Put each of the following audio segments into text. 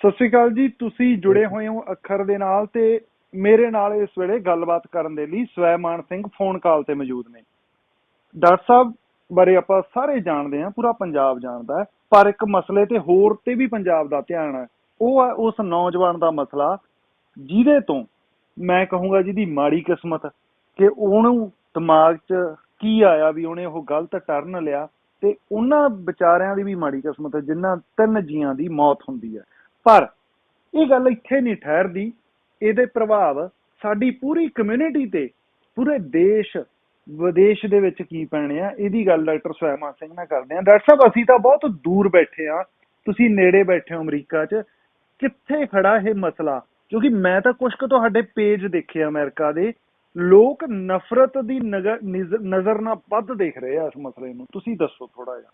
ਸਤਿ ਸ਼੍ਰੀ ਅਕਾਲ ਜੀ ਤੁਸੀਂ ਜੁੜੇ ਹੋਏ ਹੋ ਅੱਖਰ ਦੇ ਨਾਲ ਤੇ ਮੇਰੇ ਨਾਲ ਇਸ ਵੇਲੇ ਗੱਲਬਾਤ ਕਰਨ ਦੇ ਲਈ ਸਵੈਮਾਨ ਸਿੰਘ ਫੋਨ ਕਾਲ ਤੇ ਮੌਜੂਦ ਨੇ। ਡਾਕਟਰ ਸਾਹਿਬ ਬਾਰੇ ਆਪਾਂ ਸਾਰੇ ਜਾਣਦੇ ਹਾਂ ਪੂਰਾ ਪੰਜਾਬ ਜਾਣਦਾ ਹੈ ਪਰ ਇੱਕ ਮਸਲੇ ਤੇ ਹੋਰ ਤੇ ਵੀ ਪੰਜਾਬ ਦਾ ਧਿਆਨ ਹੈ। ਉਹ ਹੈ ਉਸ ਨੌਜਵਾਨ ਦਾ ਮਸਲਾ ਜਿਹਦੇ ਤੋਂ ਮੈਂ ਕਹੂੰਗਾ ਜਿਹਦੀ ਮਾੜੀ ਕਿਸਮਤ ਕਿ ਉਹਨੂੰ ਦਿਮਾਗ 'ਚ ਕੀ ਆਇਆ ਵੀ ਉਹਨੇ ਉਹ ਗਲਤ ਟਰਨ ਲਿਆ ਤੇ ਉਹਨਾਂ ਵਿਚਾਰਿਆਂ ਦੀ ਵੀ ਮਾੜੀ ਕਿਸਮਤ ਹੈ ਜਿਨ੍ਹਾਂ ਤਿੰਨ ਜੀਆਂ ਦੀ ਮੌਤ ਹੁੰਦੀ ਹੈ। ਪਰ ਇਹ ਗੱਲ ਇੱਥੇ ਨਹੀਂ ਠਹਿਰਦੀ। ਇਹਦੇ ਪ੍ਰਭਾਵ ਸਾਡੀ ਪੂਰੀ ਕਮਿਊਨਿਟੀ ਤੇ, ਪੂਰੇ ਦੇਸ਼, ਵਿਦੇਸ਼ ਦੇ ਵਿੱਚ ਕੀ ਪੈਣੇ ਆ, ਇਹਦੀ ਗੱਲ ਡਾਕਟਰ ਸੁਹਿਮਾ ਸਿੰਘ ਨਾਲ ਕਰਦੇ ਆ। ਡਾਕਟਰ ਸਾਹਿਬ, ਅਸੀਂ ਤਾਂ ਬਹੁਤ ਦੂਰ ਬੈਠੇ ਆ। ਤੁਸੀਂ ਨੇੜੇ ਬੈਠੇ ਹੋ ਅਮਰੀਕਾ 'ਚ। ਕਿੱਥੇ ਖੜਾ ਇਹ ਮਸਲਾ? ਕਿਉਂਕਿ ਮੈਂ ਤਾਂ ਕੁਝ ਕੁ ਤੁਹਾਡੇ ਪੇਜ ਦੇਖੇ ਆ ਅਮਰੀਕਾ ਦੇ। ਲੋਕ ਨਫ਼ਰਤ ਦੀ ਨਗਰ- ਨਿਜ਼- ਨਜ਼ਰ ਨਾਲ ਵੱਧ ਦੇਖ ਰਹੇ ਆ ਇਸ ਮਸਲੇ ਨੂੰ। ਤੁਸੀਂ ਦੱਸੋ ਥੋੜਾ ਜਿਹਾ।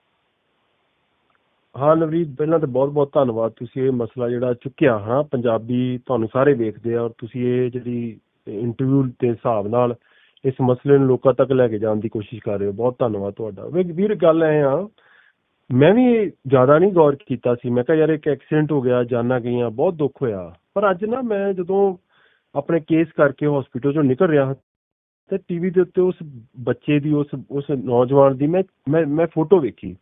ਹਾਂ ਨਵਰੀਤ ਪਹਿਲਾਂ ਤਾਂ ਬਹੁਤ-ਬਹੁਤ ਧੰਨਵਾਦ। ਤੁਸੀਂ ਇਹ ਮਸਲਾ ਜਿਹੜਾ ਚੁੱਕਿਆ, ਹਾਂ, ਪੰਜਾਬੀ ਤੁਹਾਨੂੰ ਸਾਰੇ ਵੇਖਦੇ ਆ ਔਰ ਤੁਸੀਂ ਇਹ ਜਿਹੜੀ ਇੰਟਰਵਿਊ ਦੇ ਹਿਸਾਬ ਨਾਲ ਇਸ ਮਸਲੇ ਨੂੰ ਲੋਕਾਂ ਤੱਕ ਲੈ ਕੇ ਜਾਣ ਦੀ ਕੋਸ਼ਿਸ਼ ਕਰ ਰਹੇ ਹੋ। ਬਹੁਤ ਧੰਨਵਾਦ ਤੁਹਾਡਾ। ਵੀਰ, ਗੱਲ ਐ ਆ, ਮੈਂ ਵੀ ਜ਼ਿਆਦਾ ਨਹੀਂ ਗੌਰ ਕੀਤਾ ਸੀ। ਮੈਂ ਕਿਹਾ, ਯਾਰ, ਇੱਕ ਐਕਸੀਡੈਂਟ ਹੋ ਗਿਆ, ਜਾਨਾਂ ਗਈਆਂ, ਬਹੁਤ ਦੁੱਖ ਹੋਇਆ। ਪਰ ਅੱਜ ਨਾ ਮੈਂ ਜਦੋਂ ਆਪਣੇ ਕੇਸ ਕਰਕੇ ਹਸਪੀਟਲ ਚੋਂ ਨਿਕਲ ਰਿਹਾ ਤੇ ਟੀਵੀ ਦੇ ਉੱਤੇ ਉਸ ਬੱਚੇ ਦੀ, ਉਸ ਉਸ ਨੌਜਵਾਨ ਦੀ ਮੈਂ ਮੈਂ ਮੈਂ ਫੋਟੋ ਵੇਖੀ।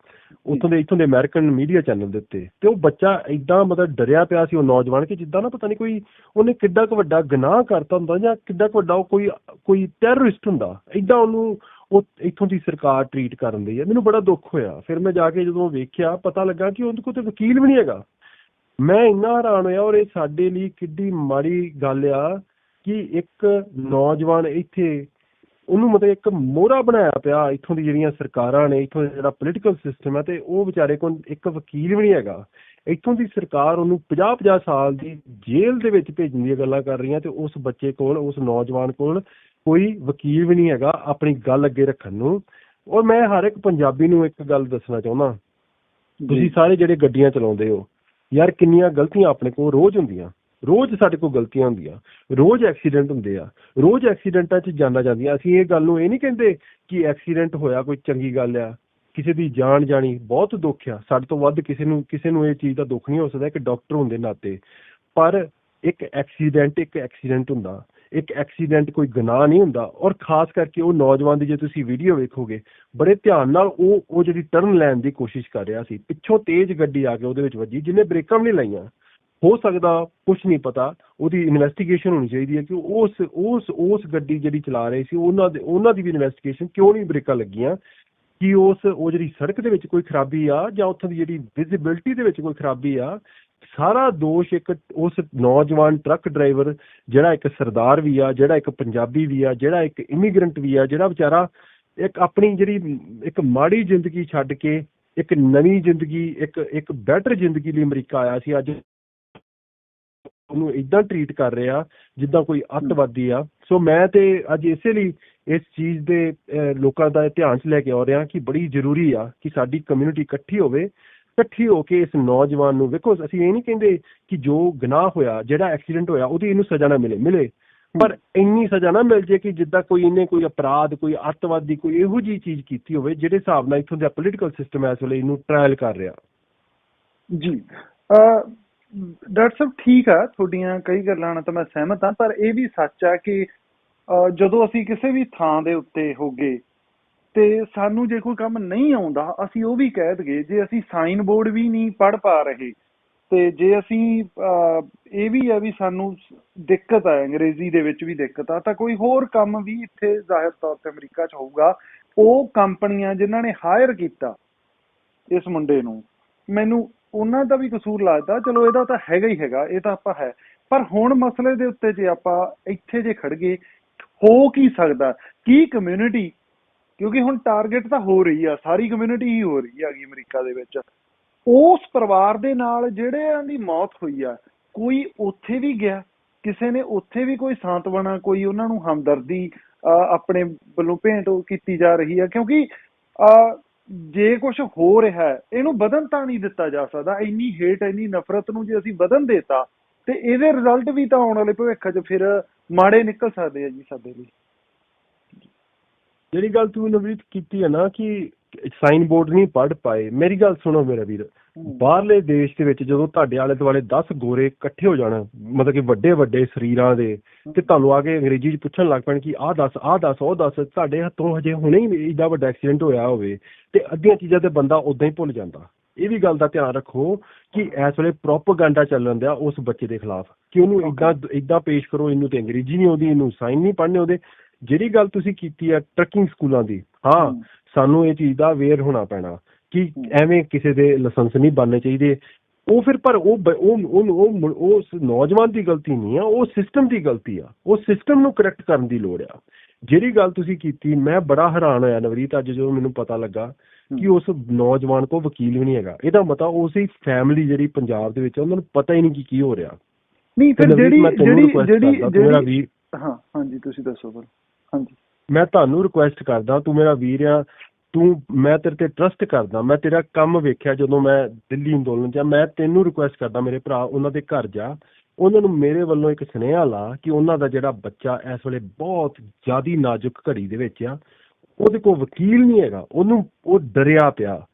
ਉੱਥੋਂ ਦੇ, ਇੱਥੋਂ ਦੇ ਅਮਰੀਕਨ ਮੀਡੀਆ ਚੈਨਲ ਦੇ ਉੱਤੇ। ਤੇ ਉਹ ਬੱਚਾ ਐਦਾਂ ਮਤਲਬ ਡਰਿਆ ਪਿਆ ਸੀ ਉਹ ਨੌਜਵਾਨ ਕਿ ਜਿੱਦਾਂ ਨਾ ਪਤਾ ਨਹੀਂ ਕੋਈ ਉਹਨੇ ਕਿੱਡਾ ਕੁ ਵੱਡਾ ਗੁਨਾਹ ਕਰਤਾ ਹੁੰਦਾ ਜਾਂ ਕਿੱਡਾ ਕੁ ਵੱਡਾ ਉਹ ਕੋਈ ਕੋਈ ਟੈਰਰਿਸਟ ਹੁੰਦਾ। ਐਦਾਂ ਉਹਨੂੰ ਉਹ ਇੱਥੋਂ ਦੀ ਸਰਕਾਰ ਟਰੀਟ ਕਰਨ ਦੀ ਹੈ ਮੈਨੂੰ ਬੜਾ ਦੁੱਖ ਹੋਇਆ। ਫਿਰ ਮੈਂ ਜਾ ਕੇ ਜਦੋਂ ਵੇਖਿਆ, ਪਤਾ ਲੱਗਾ ਕਿ ਉਹਦੇ ਕੋਲ ਤੇ ਵਕੀਲ ਵੀ ਨਹੀਂ ਹੈਗਾ। ਮੈਂ ਇੰਨਾ ਹੈਰਾਨ ਹੋਇਆ ਔਰ ਇਹ ਸਾਡੇ ਲਈ ਕਿੱਡੀ ਮਾੜੀ ਗੱਲ ਆ ਕਿ ਇੱਕ ਨੌਜਵਾਨ ਇੱਥੇ ਉਹਨੂੰ ਮਤਲਬ ਇੱਕ ਮੋਹਰਾ ਬਣਾਇਆ ਪਿਆ ਇੱਥੋਂ ਦੀ ਜਿਹੜੀਆਂ ਸਰਕਾਰਾਂ ਨੇ ਇੱਥੋਂ ਦਾ ਜਿਹੜਾ ਪੋਲੀਟੀਕਲ ਸਿਸਟਮ ਹੈ ਤੇ ਉਹ ਵਿਚਾਰੇ ਕੋਲ ਇੱਕ ਵਕੀਲ ਵੀ ਨਹੀਂ ਹੈਗਾ। ਇੱਥੋਂ ਦੀ ਸਰਕਾਰ ਉਹਨੂੰ 50-50 ਸਾਲ ਦੀ ਜੇਲ੍ਹ ਦੇ ਵਿੱਚ ਭੇਜਣ ਦੀਆਂ ਗੱਲਾਂ ਕਰ ਰਹੀਆਂ ਤੇ ਉਸ ਬੱਚੇ ਕੋਲ ਉਸ ਨੌਜਵਾਨ ਕੋਲ ਕੋਈ ਵਕੀਲ ਵੀ ਨਹੀਂ ਹੈਗਾ ਆਪਣੀ ਗੱਲ ਅੱਗੇ ਰੱਖਣ ਨੂੰ। ਔਰ ਮੈਂ ਹਰ ਇੱਕ ਪੰਜਾਬੀ ਨੂੰ ਇੱਕ ਗੱਲ ਦੱਸਣਾ ਚਾਹੁੰਦਾ। ਤੁਸੀਂ ਸਾਰੇ ਜਿਹੜੇ ਗੱਡੀਆਂ ਚਲਾਉਂਦੇ ਹੋ ਯਾਰ ਕਿੰਨੀਆਂ ਗਲਤੀਆਂ ਆਪਣੇ ਕੋਲ ਰੋਜ਼ ਹੁੰਦੀਆਂ। ਰੋਜ਼ ਸਾਡੇ ਕੋਲ ਗਲਤੀਆਂ ਹੁੰਦੀਆਂ, ਰੋਜ਼ ਐਕਸੀਡੈਂਟ ਹੁੰਦੇ ਆ, ਰੋਜ਼ ਐਕਸੀਡੈਂਟਾਂ 'ਚ ਜਾਨਾਂ ਜਾਂਦੀਆਂ। ਅਸੀਂ ਇਹ ਗੱਲ ਨੂੰ ਇਹ ਨਹੀਂ ਕਹਿੰਦੇ ਕਿ ਐਕਸੀਡੈਂਟ ਹੋਇਆ, ਕੋਈ ਚੰਗੀ ਗੱਲ ਆ, ਕਿਸੇ ਦੀ ਜਾਨ ਜਾਣੀ, ਬਹੁਤ ਦੁੱਖ ਆ। ਸਾਡੇ ਤੋਂ ਵੱਧ ਕਿਸੇ ਨੂੰ ਕਿਸੇ ਨੂੰ ਇਹ ਚੀਜ਼ ਦਾ ਦੁੱਖ ਨਹੀਂ ਹੋ ਸਕਦਾ ਕਿ ਡਾਕਟਰ ਹੁੰਦੇ ਨਾਤੇ। ਪਰ ਇੱਕ ਐਕਸੀਡੈਂਟ ਇੱਕ ਐਕਸੀਡੈਂਟ ਹੁੰਦਾ। ਇੱਕ ਐਕਸੀਡੈਂਟ ਕੋਈ ਗੁਨਾਹ ਨਹੀਂ ਹੁੰਦਾ। ਔਰ ਖਾਸ ਕਰਕੇ ਉਹ ਨੌਜਵਾਨ ਦੀ ਜੇ ਤੁਸੀਂ ਵੀਡੀਓ ਵੇਖੋਗੇ, ਬੜੇ ਧਿਆਨ ਨਾਲ ਉਹ ਉਹ ਜਿਹੜੀ ਟਰਨ ਲੈਣ ਦੀ ਕੋਸ਼ਿਸ਼ ਕਰ ਰਿਹਾ ਸੀ, ਪਿੱਛੋਂ ਤੇਜ਼ ਗੱਡੀ ਆ ਕੇ ਉਹਦੇ ਵਿੱਚ ਵੱਜੀ, ਜਿਹਨੇ ਬ੍ਰੇਕਾਂ ਵੀ ਨਹੀਂ ਲਾਈਆਂ। ਹੋ ਸਕਦਾ ਕੁਝ ਨਹੀਂ ਪਤਾ। ਉਹਦੀ ਇਨਵੈਸਟੀਗੇਸ਼ਨ ਹੋਣੀ ਚਾਹੀਦੀ ਹੈ ਕਿ ਉਸ ਉਸ ਉਸ ਗੱਡੀ ਜਿਹੜੀ ਚਲਾ ਰਹੇ ਸੀ, ਉਹਨਾਂ ਦੇ, ਉਹਨਾਂ ਦੀ ਵੀ ਇਨਵੈਸਟੀਗੇਸ਼ਨ ਕਿਉਂ ਨਹੀਂ ਬ੍ਰੇਕਾਂ ਲੱਗੀਆਂ? ਕਿ ਉਸ, ਉਹ ਜਿਹੜੀ ਸੜਕ ਦੇ ਵਿੱਚ ਕੋਈ ਖਰਾਬੀ ਆ ਜਾਂ ਉੱਥੋਂ ਦੀ ਜਿਹੜੀ ਵਿਜ਼ਿਬਿਲਟੀ ਦੇ ਵਿੱਚ ਕੋਈ ਖਰਾਬੀ ਆ? ਸਾਰਾ ਦੋਸ਼ ਇੱਕ ਉਸ ਨੌਜਵਾਨ ਟਰੱਕ ਡਰਾਈਵਰ ਜਿਹੜਾ ਇੱਕ ਸਰਦਾਰ ਵੀ ਆ, ਜਿਹੜਾ ਇੱਕ ਪੰਜਾਬੀ ਵੀ ਆ, ਜਿਹੜਾ ਇੱਕ ਇਮੀਗ੍ਰੈਂਟ ਵੀ ਆ, ਜਿਹੜਾ ਵਿਚਾਰਾ ਇੱਕ ਆਪਣੀ ਜਿਹੜੀ ਇੱਕ ਮਾੜੀ ਜ਼ਿੰਦਗੀ ਛੱਡ ਕੇ ਇੱਕ ਨਵੀਂ ਜ਼ਿੰਦਗੀ, ਇੱਕ ਇੱਕ ਬੈਟਰ ਜ਼ਿੰਦਗੀ ਲਈ ਅਮਰੀਕਾ ਆਇਆ ਸੀ, ਅੱਜ ਉਹਨੂੰ ਇਦਾਂ ਟਰੀਟ ਕਰ ਰਿਹਾ ਜਿੱਦਾਂ ਕੋਈ ਅੱਤਵਾਦੀ ਆ। ਸੋ ਮੈਂ ਤੇ ਅੱਜ ਇਸੇ ਲਈ ਇਸ ਚੀਜ਼ ਦੇ ਲੋਕਾਂ ਦਾ ਧਿਆਨ ਚ ਲੈ ਕੇ ਆ ਰਿਹਾ ਕਿ ਬੜੀ ਜ਼ਰੂਰੀ ਆ ਕਿ ਸਾਡੀ ਕਮਿਊਨਿਟੀ ਇਕੱਠੀ ਹੋਵੇ, ਇਕੱਠੀ ਹੋ ਕੇ ਇਸ ਨੌਜਵਾਨ ਨੂੰ ਵੇਖੋ, ਅਸੀਂ ਇਹ ਨਹੀਂ ਕਹਿੰਦੇ ਕਿ ਜੋ ਗੁਨਾਹ ਹੋਇਆ, ਜਿਹੜਾ ਐਕਸੀਡੈਂਟ ਹੋਇਆ, ਉਹਦੀ ਇਹਨੂੰ ਸਜ਼ਾ ਨਾ ਮਿਲੇ ਮਿਲੇ। ਪਰ ਇੰਨੀ ਸਜ਼ਾ ਨਾ ਮਿਲ ਜੇ ਕਿ ਜਿੱਦਾਂ ਕੋਈ ਇਹਨੇ ਕੋਈ ਅਪਰਾਧ, ਕੋਈ ਅੱਤਵਾਦੀ, ਕੋਈ ਇਹੋ ਜੀ ਚੀਜ਼ ਕੀਤੀ ਹੋਵੇ, ਜਿਹੜੇ ਹਿਸਾਬ ਨਾਲ ਇੱਥੋਂ ਦਾ ਪੋਲੀਟੀਕਲ ਸਿਸਟਮ ਇਸ ਵੇਲੇ ਇਹਨੂੰ ਟ੍ਰਾਇਲ ਕਰ ਰਿਹਾ। ਜੀ। ਡਾਕਟਰ ਸਾਹਿਬ, ਠੀਕ ਆ, ਤੁਹਾਡੀਆਂ ਕਈ ਗੱਲਾਂ ਨਾਲ ਤਾਂ ਮੈਂ ਸਹਿਮਤ ਹਾਂ, ਪਰ ਇਹ ਵੀ ਸੱਚ ਆ ਕਿ ਜਦੋਂ ਅਸੀਂ ਕਿਸੇ ਵੀ ਥਾਂ ਦੇ ਉੱਤੇ ਹੋਗੇ ਤੇ ਸਾਨੂੰ ਜੇ ਕੋਈ ਕੰਮ ਨਹੀਂ ਆਉਂਦਾ, ਅਸੀਂ ਉਹ ਵੀ ਕਹਿ ਦਈਏ, ਜੇ ਅਸੀਂ ਸਾਈਨ ਬੋਰਡ ਵੀ ਨਹੀਂ ਪੜ ਪਾ ਰਹੇ ਤੇ ਜੇ ਅਸੀਂ ਇਹ ਵੀ ਆ ਵੀ ਸਾਨੂੰ ਦਿੱਕਤ ਆ, ਅੰਗਰੇਜ਼ੀ ਦੇ ਵਿੱਚ ਵੀ ਦਿੱਕਤ ਆ, ਤਾਂ ਕੋਈ ਹੋਰ ਕੰਮ ਵੀ ਇੱਥੇ ਜ਼ਾਹਿਰ ਤੌਰ ਤੇ ਅਮਰੀਕਾ 'ਚ ਹੋਊਗਾ। ਉਹ ਕੰਪਨੀਆਂ ਜਿਨ੍ਹਾਂ ਨੇ ਹਾਇਰ ਕੀਤਾ ਇਸ ਮੁੰਡੇ ਨੂੰ, ਮੈਨੂੰ ਉਹਨਾਂ ਦਾ ਵੀ ਕਸੂਰ ਲੱਗਦਾ ਚਲੋ ਇਹਦਾ ਤਾਂ ਹੈਗਾ ਹੀ ਹੈਗਾ ਇਹ ਤਾਂ ਆਪਾਂ ਹੈ। ਪਰ ਹੁਣ ਮਸਲੇ ਦੇ ਉੱਤੇ ਜੇ ਆਪਾਂ ਇੱਥੇ ਜੇ ਖੜ ਗਏ ਹੋ ਕੀ ਸਕਦਾ? ਕੀ ਕਮਿਊਨਿਟੀ ਕਿਉਂਕਿ ਹੁਣ ਟਾਰਗੇਟ ਤਾਂ ਹੋ ਰਹੀ ਆ ਸਾਰੀ ਕਮਿਊਨਿਟੀ ਹੀ ਹੋ ਰਹੀ ਹੈਗੀ ਅਮਰੀਕਾ ਦੇ ਵਿੱਚ। ਉਸ ਪਰਿਵਾਰ ਦੇ ਨਾਲ ਜਿਹੜਿਆਂ ਦੀ ਮੌਤ ਹੋਈ ਆ ਕੋਈ ਉੱਥੇ ਵੀ ਗਿਆ ਕਿਸੇ ਨੇ ਉੱਥੇ ਵੀ ਕੋਈ ਸਾਂਤਵਨਾ ਕੋਈ ਉਹਨਾਂ ਨੂੰ ਹਮਦਰਦੀ ਆਪਣੇ ਵੱਲੋਂ ਭੇਂਟ ਕੀਤੀ ਜਾ ਰਹੀ ਆ ਕਿਉਂਕਿ ਅਹ, ਜੇ ਕੁਝ ਹੋ ਰਿਹਾ ਹੈ, ਇਹਨੂੰ ਵਧਣ ਤਾਂ ਨਹੀਂ ਦਿੱਤਾ ਜਾ ਸਕਦਾ। ਇੰਨੀ ਹੇਟ, ਇੰਨੀ ਨਫ਼ਰਤ ਨੂੰ ਜੇ ਅਸੀਂ ਵਧਣ ਦੇਤਾ, ਤੇ ਇਹਦੇ ਰਿਜ਼ਲਟ ਵੀ ਤਾਂ ਆਉਣ ਵਾਲੇ ਭਵਿੱਖ 'ਚ ਫਿਰ ਮਾੜੇ ਨਿਕਲ ਸਕਦੇ ਆ ਜੀ ਸਾਡੇ ਲਈ। ਜਿਹੜੀ ਗੱਲ ਤੂੰ ਨਵੀਤ ਕੀਤੀ ਹੈ ਨਾ ਕਿ ਸਾਈਨ ਬੋਰਡ ਨਹੀਂ ਪੜ ਪਾਏ, ਮੇਰੀ ਗੱਲ ਸੁਣੋ ਮੇਰਾ ਵੀਰ। ਬਾਹਰਲੇ ਦੇਸ਼ ਦੇ ਵਿੱਚ ਜਦੋਂ ਤੁਹਾਡੇ ਆਲੇ ਦੁਆਲੇ 10 ਗੋਰੇ ਇਕੱਠੇ ਹੋ ਜਾਣ ਮਤਲਬ ਕਿ ਵੱਡੇ ਵੱਡੇ ਸਰੀਰਾਂ ਦੇ ਤੇ ਤੁਹਾਨੂੰ ਆ ਕੇ ਅੰਗਰੇਜ਼ੀ 'ਚ ਪੁੱਛਣ ਲੱਗ ਪੈਣ ਕਿ ਆਹ ਦੱਸ ਆਹ ਦੱਸ ਉਹ ਦੱਸ ਤੁਹਾਡੇ ਹੱਥੋਂ ਹਜੇ ਹੁਣੇ ਹੀ ਏਡਾ ਵੱਡਾ ਐਕਸੀਡੈਂਟ ਹੋਇਆ ਹੋਵੇ ਤੇ ਅੱਧੀਆਂ ਚੀਜ਼ਾਂ ਤੇ ਬੰਦਾ ਉਦਾਂ ਹੀ ਭੁੱਲ ਜਾਂਦਾ। ਇਹ ਵੀ ਗੱਲ ਦਾ ਧਿਆਨ ਰੱਖੋ ਕਿ ਇਸ ਵੇਲੇ ਪ੍ਰੋਪਗੈਂਡਾ ਚੱਲਣ ਦਿਆ ਉਸ ਬੱਚੇ ਦੇ ਖਿਲਾਫ। ਕਿ ਉਹਨੂੰ ਇਦਾਂ ਇਦਾਂ ਪੇਸ਼ ਕਰੋ ਇਹਨੂੰ ਤੇ ਅੰਗਰੇਜ਼ੀ ਨਹੀਂ ਆਉਂਦੀ ਇਹਨੂੰ ਸਾਈਨ ਨਹੀਂ ਪੜ੍ਹਨੇ ਆਉਂਦੇ। ਜਿਹੜੀ ਗੱਲ ਤੁਸੀਂ ਕੀਤੀ ਹੈ ਟਰੱਕਿੰਗ ਸਕੂਲਾਂ ਦੀ ਹਾਂ। ਸਾਨੂੰ ਇਹ ਚੀਜ਼ ਦਾ ਅਵੇਅਰ ਹੋਣਾ ਪੈਣਾ। ਕਿ ਐਵੇਂ ਕਿਸੇ ਦੇ ਲਾਇਸੈਂਸ ਨਹੀਂ ਬਣਨੇ ਚਾਹੀਦੇ। ਉਹ ਫਿਰ ਪਰ ਉਹ ਉਹ ਉਹ ਉਸ ਨੌਜਵਾਨ ਦੀ ਗਲਤੀ ਨਹੀਂ ਆ ਉਹ ਸਿਸਟਮ ਦੀ ਗਲਤੀ ਆ। ਉਹ ਸਿਸਟਮ ਨੂੰ ਕਰੈਕਟ ਕਰਨ ਦੀ ਲੋੜ ਆ। ਜਿਹੜੀ ਗੱਲ ਤੁਸੀਂ ਕੀਤੀ ਮੈਂ ਬੜਾ ਹੈਰਾਨ ਹੋਇਆ ਨਵਰੀਤ ਅੱਜ ਜਦੋਂ ਮੈਨੂੰ ਪਤਾ ਲੱਗਾ ਕਿ ਉਸ ਨੌਜਵਾਨ ਕੋ ਵਕੀਲ ਵੀ ਨਹੀਂ ਹੈਗਾ। ਇਹਦਾ ਮਤਲਬ ਉਸੇ ਫੈਮਿਲੀ ਜਿਹੜੀ ਪੰਜਾਬ ਦੇ ਵਿੱਚ ਉਹਨਾਂ ਨੂੰ ਪਤਾ ਹੀ ਨਹੀਂ ਕਿ ਕੀ ਹੋ ਰਿਹਾ। ਨਹੀਂ ਫਿਰ ਜਿਹੜੀ ਜਿਹੜੀ ਮੇਰਾ ਜਿਹੜੀ ਵੀਰ ਹਾਂ ਹਾਂਜੀ ਤੁਸੀਂ ਦੱਸੋ ਫਿਰ ਹਾਂਜੀ। ਮੈਂ ਤੁਹਾਨੂੰ ਰਿਕੁਐਸਟ ਕਰਦਾ ਤੂੰ ਮੇਰਾ ਵੀਰ ਆ ਤੂੰ ਮੈਂ ਤੇਰੇ ਤੇ ਟਰਸਟ ਕਰਦਾ ਮੈਂ ਤੇਰਾ ਕੰਮ ਵੇਖਿਆ ਜਦੋਂ ਮੈਂ ਦਿੱਲੀ ਅੰਦੋਲਨ 'ਚ ਆ, ਮੈਂ ਤੈਨੂੰ ਰਿਕੁਐਸਟ ਕਰਦਾ ਮੇਰੇ ਭਰਾ ਉਹਨਾਂ ਦੇ ਘਰ ਜਾ। ਉਹਨਾਂ ਨੂੰ ਮੇਰੇ ਵੱਲੋਂ ਇੱਕ ਸੁਨੇਹਾ ਲਾ ਕਿ ਉਹਨਾਂ ਦਾ ਜਿਹੜਾ ਬੱਚਾ ਇਸ ਵੇਲੇ ਬਹੁਤ ਜ਼ਿਆਦੀ ਨਾਜ਼ੁਕ ਘੜੀ ਦੇ ਵਿੱਚ ਆ ਉਹਦੇ ਕੋਲ ਵਕੀਲ ਨਹੀਂ ਹੈਗਾ ਉਹਨੂੰ ਉਹ ਡਰਿਆ ਪਿਆ।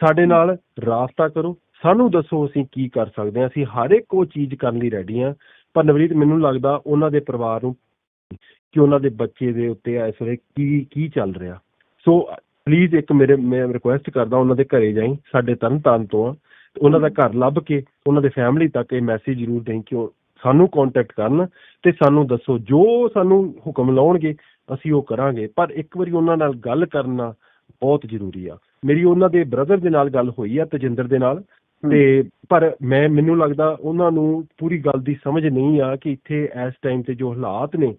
ਸਾਡੇ ਨਾਲ ਰਾਬਤਾ ਕਰੋ ਸਾਨੂੰ ਦੱਸੋ ਅਸੀਂ ਕੀ ਕਰ ਸਕਦੇ ਹਾਂ ਅਸੀਂ ਹਰ ਇੱਕ ਉਹ ਚੀਜ਼ ਕਰਨ ਲਈ ਰੈਡੀ ਹਾਂ। ਪਰ ਨਵਰੀਤ ਮੈਨੂੰ ਲੱਗਦਾ ਉਹਨਾਂ ਦੇ ਪਰਿਵਾਰ ਨੂੰ ਕਿ ਉਹਨਾਂ ਦੇ ਬੱਚੇ ਦੇ ਉੱਤੇ ਇਸ ਵੇਲੇ ਕੀ ਕੀ ਚੱਲ ਰਿਹਾ। ਸੋ ਪਲੀਜ਼ ਇੱਕ ਮੇਰੇ ਮੈਂ ਰਿਕੁਐਸਟ ਕਰਦਾ ਉਹਨਾਂ ਦੇ ਘਰੇ ਜਾਈਂ ਸਾਡੇ ਤਰਨ ਤਾਰਨ ਤੋਂ ਆ। ਤੇ ਉਹਨਾਂ ਦਾ ਘਰ ਲੱਭ ਕੇ ਉਹਨਾਂ ਦੇ ਫੈਮਿਲੀ ਤੱਕ ਇਹ ਮੈਸੇਜ ਜ਼ਰੂਰ ਦੇਈਂ ਕਿ ਉਹ ਸਾਨੂੰ ਕੰਟੈਕਟ ਕਰਨ ਤੇ ਸਾਨੂੰ ਦੱਸੋ ਜੋ ਸਾਨੂੰ ਹੁਕਮ ਲਾਉਣਗੇ ਅਸੀਂ ਉਹ ਕਰਾਂਗੇ। ਪਰ ਇੱਕ ਵਾਰੀ ਉਹਨਾਂ ਨਾਲ ਗੱਲ ਕਰਨਾ ਬਹੁਤ ਜ਼ਰੂਰੀ ਆ। ਮੇਰੀ ਉਹਨਾਂ ਦੇ ਬ੍ਰਦਰ ਦੇ ਨਾਲ ਗੱਲ ਹੋਈ ਆ ਤਜਿੰਦਰ ਦੇ ਨਾਲ। ਤੇ ਪਰ ਮੈਂ ਮੈਨੂੰ ਲੱਗਦਾ ਉਹਨਾਂ ਨੂੰ ਪੂਰੀ ਗੱਲ ਦੀ ਸਮਝ ਨਹੀਂ ਆ ਕਿ ਇੱਥੇ ਇਸ ਟਾਈਮ ਤੇ ਜੋ ਹਾਲਾਤ ਨੇ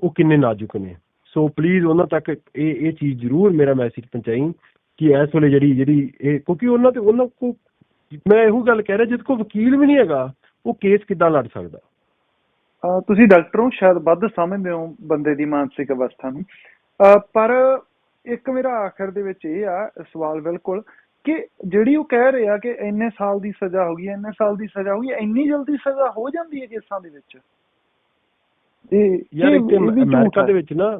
ਉਹ ਕਿੰਨੇ ਨਾਜ਼ੁਕ ਨੇ। ਸੋ ਪਲੀਜ਼ ਉਹਨਾਂ ਤੱਕ ਇਹ ਇਹ ਚੀਜ਼ ਜ਼ਰੂਰ ਮੇਰਾ ਮੈਸੇਜ ਪਹੁੰਚਾਈ ਕਿ ਇਸ ਵੇਲੇ ਜਿਹੜੀ ਜਿਹੜੀ ਇਹ, ਕਿਉਂਕਿ ਉਹਨਾਂ ਤੇ, ਉਹਨਾਂ ਕੋ ਮੈਂ ਇਹੋ ਗੱਲ ਕਹਿ ਰਿਹਾ, ਜਿਸ ਕੋ ਵਕੀਲ ਵੀ ਨਹੀਂ ਹੈਗਾ, ਉਹ ਕੇਸ ਕਿੱਦਾਂ ਲੜ ਸਕਦਾ? ਤੁਸੀਂ ਡਾਕਟਰ ਹੋ, ਸ਼ਾਇਦ ਵੱਧ ਸਮਝਦੇ ਹੋ ਬੰਦੇ ਦੀ ਮਾਨਸਿਕ ਅਵਸਥਾ ਨੂੰ। ਪਰ ਇੱਕ ਮੇਰਾ ਆਖਰ ਦੇ ਵਿੱਚ ਇਹ ਆ, ਸਵਾਲ ਬਿਲਕੁਲ, ਕਿ ਜਿਹੜੀ ਉਹ ਕਹਿ ਰਹੇ ਆ ਕਿ ਇੰਨੇ ਸਾਲ ਦੀ ਸਜ਼ਾ ਹੋ ਗਈ, ਇੰਨੇ ਸਾਲ ਦੀ ਸਜ਼ਾ ਹੋ ਗਈ, ਇੰਨੀ ਜਲਦੀ ਸਜ਼ਾ ਹੋ ਜਾਂਦੀ ਹੈ ਕੇਸਾਂ ਦੇ ਵਿੱਚ? ਇਹ ਯਾਰ ਇੱਥੇ ਅਮਰੀਕਾ। ਦੇ ਵਿੱਚ ਨਾ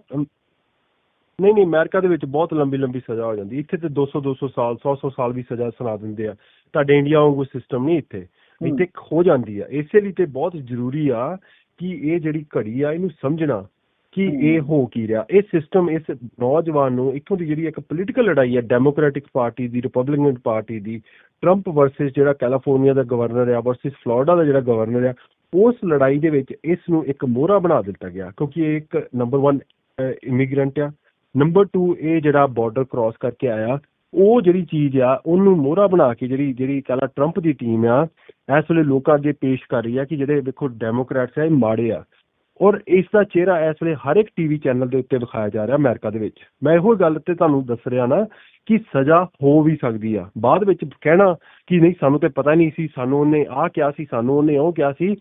ਨਹੀਂ ਨਹੀਂ ਅਮਰੀਕਾ ਦੇ ਵਿੱਚ ਬਹੁਤ ਲੰਬੀ ਲੰਬੀ ਸਜ਼ਾ ਹੋ ਜਾਂਦੀ ਇੱਥੇ ਤੇ 200 200 ਸਾਲ 100 100 ਸਾਲ ਵੀ ਸਜ਼ਾ ਸੁਣਾ ਦਿੰਦੇ ਆ ਤੁਹਾਡੇ ਇੰਡੀਆ ਵਾਂਗੂ ਸਿਸਟਮ ਨਹੀਂ ਇੱਥੇ। ਇੱਥੇ ਹੋ ਜਾਂਦੀ ਆ ਇਸੇ ਲਈ ਤੇ ਬਹੁਤ ਜ਼ਰੂਰੀ ਆ ਕਿ ਇਹ ਜਿਹੜੀ ਘੜੀ ਆ ਇਹਨੂੰ ਸਮਝਣਾ ਕਿ। ਇਹ ਹੋ ਕੀ ਰਿਹਾ ਇਹ ਸਿਸਟਮ ਇਸ ਨੌਜਵਾਨ ਨੂੰ ਇੱਥੋਂ ਦੀ ਜਿਹੜੀ ਇੱਕ ਪੋਲੀਟੀਕਲ ਲੜਾਈ ਹੈ ਡੈਮੋਕ੍ਰੈਟਿਕ ਪਾਰਟੀ ਦੀ ਰਿਪਬਲਿਕਨ ਪਾਰਟੀ ਦੀ ਟਰੰਪ ਵਰਸਸ ਜਿਹੜਾ ਕੈਲੀਫੋਰਨੀਆ ਦਾ ਗਵਰਨਰ ਆ ਵਰਸਸ ਫਲੋਰੀਡਾ ਦਾ ਜਿਹੜਾ ਗਵਰਨਰ ਆ ਉਸ ਲੜਾਈ ਦੇ ਵਿੱਚ ਇਸ ਨੂੰ ਇੱਕ ਮੋਹਰਾ ਬਣਾ ਦਿੱਤਾ ਗਿਆ ਕਿਉਂਕਿ ਇਹ ਇੱਕ ਨੰਬਰ 1 ਇਮੀਗ੍ਰੈਂਟ ਆ। ਨੰਬਰ 2 ਇਹ ਜਿਹੜਾ ਬਾਰਡਰ ਕ੍ਰਾਸ ਕਰਕੇ ਆਇਆ, ਉਹ ਜਿਹੜੀ ਚੀਜ਼ ਆ, ਉਹਨੂੰ ਮੋਹਰਾ ਬਣਾ ਕੇ ਜਿਹੜੀ ਜਿਹੜੀ ਕਹਿੰਦਾ ਟਰੰਪ ਦੀ ਟੀਮ ਆ, ਇਸ ਵੇਲੇ ਲੋਕਾਂ ਅੱਗੇ ਪੇਸ਼ ਕਰ ਰਹੀ ਆ ਕਿ ਜਿਹੜੇ ਵੇਖੋ ਡੈਮੋਕ੍ਰੈਟਸ ਆ, ਇਹ ਮਾੜੇ ਆ। ਔਰ ਇਸ ਦਾ ਚਿਹਰਾ ਇਸ ਵੇਲੇ ਹਰ ਇੱਕ ਟੀਵੀ ਚੈਨਲ ਦੇ ਉੱਤੇ ਵਿਖਾਇਆ ਜਾ ਰਿਹਾ ਅਮਰੀਕਾ ਦੇ ਵਿੱਚ। ਮੈਂ ਇਹੋ ਗੱਲ ਤੇ ਤੁਹਾਨੂੰ ਦੱਸ ਰਿਹਾ ਨਾ ਕਿ ਸਜ਼ਾ ਹੋ ਵੀ ਸਕਦੀ ਆ। ਬਾਅਦ ਵਿੱਚ ਕਹਿਣਾ ਕਿ ਨਹੀਂ, ਸਾਨੂੰ ਤੇ ਪਤਾ ਨਹੀਂ ਸੀ, ਸਾਨੂੰ ਉਹਨੇ ਆਹ ਕਿਹਾ ਸੀ, ਸਾਨੂੰ ਉਹਨੇ ਉਹ ਕਿਹਾ ਸੀ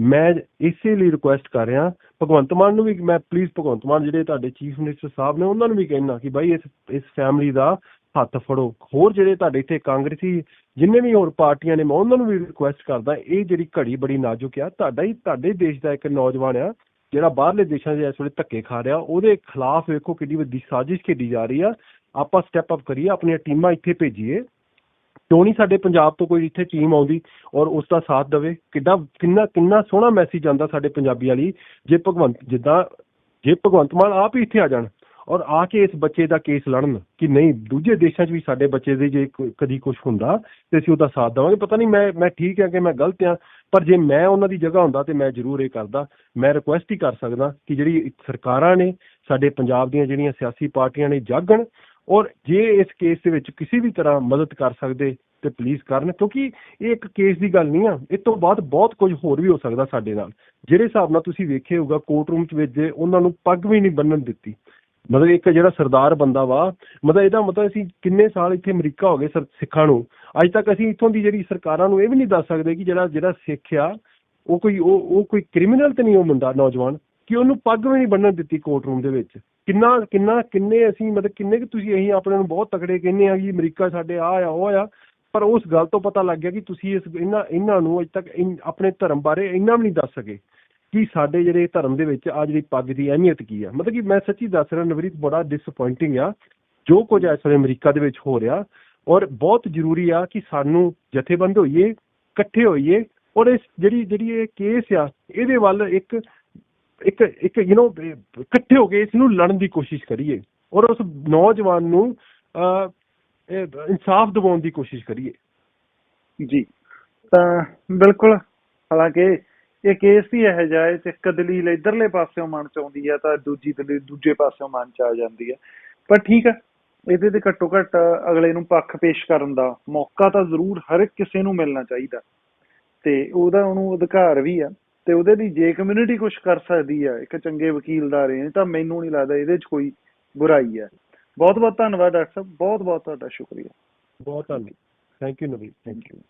ਮੈਂ ਇਸੇ ਲਈ ਰਿਕੁਐਸਟ ਕਰ ਰਿਹਾ, ਭਗਵੰਤ ਮਾਨ ਨੂੰ ਵੀ ਮੈਂ ਪਲੀਜ਼ ਭਗਵੰਤ ਮਾਨ, ਜਿਹੜੇ ਤੁਹਾਡੇ ਚੀਫ ਮਿਨਿਸਟਰ ਸਾਹਿਬ ਨੇ, ਉਹਨਾਂ ਨੂੰ ਵੀ ਕਹਿਣਾ ਕਿ ਭਾਈ ਇਸ ਇਸ ਫੈਮਿਲੀ ਦਾ ਹੱਥ ਫੜੋ। ਹੋਰ ਜਿਹੜੇ ਤੁਹਾਡੇ ਇੱਥੇ ਕਾਂਗਰਸੀ ਜਿੰਨੇ ਵੀ ਹੋਰ ਪਾਰਟੀਆਂ ਨੇ, ਮੈਂ ਉਹਨਾਂ ਨੂੰ ਵੀ ਰਿਕੁਐਸਟ ਕਰਦਾ, ਇਹ ਜਿਹੜੀ ਘੜੀ ਬੜੀ ਨਾਜ਼ੁਕ ਆ, ਤੁਹਾਡਾ ਹੀ, ਤੁਹਾਡੇ ਦੇਸ਼ ਦਾ ਇੱਕ ਨੌਜਵਾਨ ਆ, ਜਿਹੜਾ ਬਾਹਰਲੇ ਦੇਸ਼ਾਂ 'ਚ ਇਸ ਵੇਲੇ ਧੱਕੇ ਖਾ ਰਿਹਾ, ਉਹਦੇ ਖਿਲਾਫ ਵੇਖੋ ਕਿੰਨੀ ਵੱਡੀ ਸਾਜ਼ਿਸ਼ ਖੇਡੀ ਜਾ ਰਹੀ ਆ। ਆਪਾਂ ਸਟੈਪ ਅਪ ਕਰੀਏ, ਆਪਣੀਆਂ ਟੀਮਾਂ ਇੱਥੇ ਭੇਜੀਏ। ਕਿਉਂ ਨਹੀਂ ਸਾਡੇ ਪੰਜਾਬ ਤੋਂ ਕੋਈ ਇੱਥੇ ਟੀਮ ਆਉਂਦੀ ਔਰ ਉਸ ਦਾ ਸਾਥ ਦੇਵੇ? ਕਿੱਡਾ, ਕਿੰਨਾ ਕਿੰਨਾ ਸੋਹਣਾ ਮੈਸੇਜ ਜਾਂਦਾ ਸਾਡੇ ਪੰਜਾਬੀਆਂ ਲਈ, ਜੇ ਭਗਵੰਤ, ਜਿੱਦਾਂ, ਜੇ ਭਗਵੰਤ ਮਾਨ ਆਪ ਹੀ ਇੱਥੇ ਆ ਜਾਣ ਔਰ ਆ ਕੇ ਇਸ ਬੱਚੇ ਦਾ ਕੇਸ ਲੜਨ ਕਿ ਨਹੀਂ, ਦੂਜੇ ਦੇਸ਼ਾਂ 'ਚ ਵੀ ਸਾਡੇ ਬੱਚੇ ਦੇ ਜੇ ਕਦੀ ਕੁਝ ਹੁੰਦਾ ਤੇ ਅਸੀਂ ਉਹਦਾ ਸਾਥ ਦੇਵਾਂਗੇ। ਪਤਾ ਨਹੀਂ ਮੈਂ ਮੈਂ ਠੀਕ ਹਾਂ ਕਿ ਮੈਂ ਗਲਤ ਹਾਂ, ਪਰ ਜੇ ਮੈਂ ਉਹਨਾਂ ਦੀ ਜਗ੍ਹਾ ਹੁੰਦਾ ਤੇ ਮੈਂ ਜ਼ਰੂਰ ਇਹ ਕਰਦਾ। ਮੈਂ ਰਿਕੁਐਸਟ ਹੀ ਕਰ ਸਕਦਾ ਕਿ ਜਿਹੜੀ ਸਰਕਾਰਾਂ ਨੇ ਸਾਡੇ ਪੰਜਾਬ ਦੀਆਂ ਜਿਹੜੀਆਂ ਸਿਆਸੀ ਪਾਰਟੀਆਂ ਨੇ ਜਾਗਣ ਔਰ ਜੇ ਇਸ ਕੇਸ ਦੇ ਵਿੱਚ ਕਿਸੇ ਵੀ ਤਰ੍ਹਾਂ ਮਦਦ ਕਰ ਸਕਦੇ ਤੇ ਪਲੀਜ਼ ਕਰਨ, ਕਿਉਂਕਿ ਇਹ ਇੱਕ ਕੇਸ ਦੀ ਗੱਲ ਨਹੀਂ ਆ ਇਸ ਤੋਂ ਬਾਅਦ ਬਹੁਤ ਕੁਝ ਹੋਰ ਵੀ ਹੋ ਸਕਦਾ ਸਾਡੇ ਨਾਲ। ਜਿਹੜੇ ਹਿਸਾਬ ਨਾਲ ਤੁਸੀਂ ਵੇਖੇ ਹੋਊਗਾ ਕੋਰਟ ਰੂਮ 'ਚ ਵਿੱਚ ਉਹਨਾਂ ਨੂੰ ਪੱਗ ਵੀ ਨਹੀਂ ਬੰਨਣ ਦਿੱਤੀ। ਮਤਲਬ ਇੱਕ ਜਿਹੜਾ ਸਰਦਾਰ ਬੰਦਾ ਵਾ, ਮਤਲਬ ਇਹਦਾ ਮਤਲਬ ਅਸੀਂ ਕਿੰਨੇ ਸਾਲ ਇੱਥੇ ਅਮਰੀਕਾ ਹੋ ਗਏ ਸਰ- ਸਿੱਖਾਂ ਨੂੰ। ਅੱਜ ਤੱਕ ਅਸੀਂ ਇੱਥੋਂ ਦੀ ਜਿਹੜੀ ਸਰਕਾਰਾਂ ਨੂੰ ਇਹ ਵੀ ਨਹੀਂ ਦੱਸ ਸਕਦੇ ਕਿ ਜਿਹੜਾ ਜਿਹੜਾ ਸਿੱਖ ਆ, ਉਹ ਕੋਈ, ਉਹ ਉਹ ਕੋਈ ਕ੍ਰਿਮੀਨਲ ਤੇ ਨਹੀਂ ਉਹ ਮੁੰਡਾ, ਨੌਜਵਾਨ, ਕਿ ਉਹਨੂੰ ਪੱਗ ਵੀ ਨਹੀਂ ਬੰਨਣ ਦਿੱਤੀ ਕੋਰਟ ਰੂਮ ਦੇ ਵਿੱਚ। ਕਿੰਨਾ ਕਿੰਨਾ, ਕਿੰਨੇ ਅਸੀਂ ਮਤਲਬ ਕਿੰਨੇ ਕਿ ਤੁਸੀਂ ਅਸੀਂ ਆਪਣੇ ਨੂੰ ਬਹੁਤ ਤਕੜੇ ਕਹਿੰਦੇ ਆ ਕਿ ਅਮਰੀਕਾ ਸਾਡੇ ਆ ਆ, ਉਹ ਆ। ਪਰ ਉਸ ਗੱਲ ਤੋਂ ਪਤਾ ਲੱਗ ਗਿਆ ਕਿ ਤੁਸੀਂ ਇਸ, ਇਹਨਾਂ ਇਹਨਾਂ ਨੂੰ ਅਜੇ ਤੱਕ ਆਪਣੇ ਧਰਮ ਬਾਰੇ ਇੰਨਾ ਵੀ ਨਹੀਂ ਦੱਸ ਸਕੇ ਕਿ ਸਾਡੇ ਜਿਹੜੇ ਧਰਮ ਦੇ ਵਿੱਚ ਆ ਜਿਹੜੀ ਪੱਗ ਦੀ ਅਹਿਮੀਅਤ ਕੀ ਆ। ਮਤਲਬ ਕਿ ਮੈਂ ਸੱਚੀ ਦੱਸ ਰਿਹਾ, ਨਵਰੀਤ, ਬੜਾ ਡਿਸਪਾਇੰਟਿੰਗ ਆ ਜੋ ਕੁਝ ਇਸ ਵੇਲੇ ਅਮਰੀਕਾ ਦੇ ਵਿੱਚ ਹੋ ਰਿਹਾ। ਔਰ ਬਹੁਤ ਜ਼ਰੂਰੀ ਆ ਕਿ ਸਾਨੂੰ ਜਥੇਬੰਦ ਹੋਈਏ, ਇਕੱਠੇ ਹੋਈਏ। ਔਰ ਇਸ ਜਿਹੜੀ ਜਿਹੜੀ ਇਹ ਕੇਸ ਆ, ਇਹਦੇ ਵੱਲ ਇੱਕ ਇੱਕ ਇੱਕ ਯੂ نو ਇਕੱਠੇ ਹੋ ਕੇ ਇਸ ਨੂੰ ਲੜਨ ਦੀ ਕੋਸ਼ਿਸ਼ ਕਰੀਏ ਔਰ ਉਸ ਨੌਜਵਾਨ ਨੂੰ ਇਨਸਾਫ ਦਿਵਾਉਣ ਦੀ ਕੋਸ਼ਿਸ਼ ਕਰੀਏ। ਜੀ। ਤਾਂ ਬਿਲਕੁਲ, ਹਾਲਾਂਕਿ ਇਹ ਕੇਸ ਹੀ ਇਹੋ ਜਿਹਾ ਹੈ, ਇੱਕ ਦਲੀਲ ਇਧਰਲੇ ਪਾਸਿਓਂ ਮਨ ਚ ਆਉਂਦੀ ਹੈ, ਤਾਂ ਦੂਜੀ ਦਲੀਲ ਦੂਜੇ ਪਾਸਿਓਂ ਮਨ ਚ ਆ ਜਾਂਦੀ ਹੈ। ਪਰ ਠੀਕ ਆ, ਇਹਦੇ ਤੇ ਘੱਟੋ ਘੱਟ ਅਗਲੇ ਨੂੰ ਪੱਖ ਪੇਸ਼ ਕਰਨ ਦਾ ਮੌਕਾ ਤਾਂ ਜ਼ਰੂਰ ਹਰ ਇੱਕ ਕਿਸੇ ਨੂੰ ਮਿਲਣਾ ਚਾਹੀਦਾ। ਤੇ ਉਹਦਾ ਉਹਨੂੰ ਅਧਿਕਾਰ ਵੀ ਆ। ਤੇ ਉਹਦੇ ਲਈ ਜੇ ਕਮਿਊਨਿਟੀ ਕੁਝ ਕਰ ਸਕਦੀ ਆ, ਇੱਕ ਚੰਗੇ ਵਕੀਲ ਦਾ ਰਹੇ ਤਾਂ ਮੈਨੂੰ ਨਹੀਂ ਲੱਗਦਾ ਇਹਦੇ 'ਚ ਕੋਈ ਬੁਰਾਈ ਹੈ ਬਹੁਤ ਬਹੁਤ ਧੰਨਵਾਦ, ਡਾਕਟਰ ਸਾਹਿਬ। ਬਹੁਤ ਬਹੁਤ ਤੁਹਾਡਾ ਸ਼ੁਕਰੀਆ। ਬਹੁਤ ਧੰਨਵਾਦ। Thank you Naveen thank you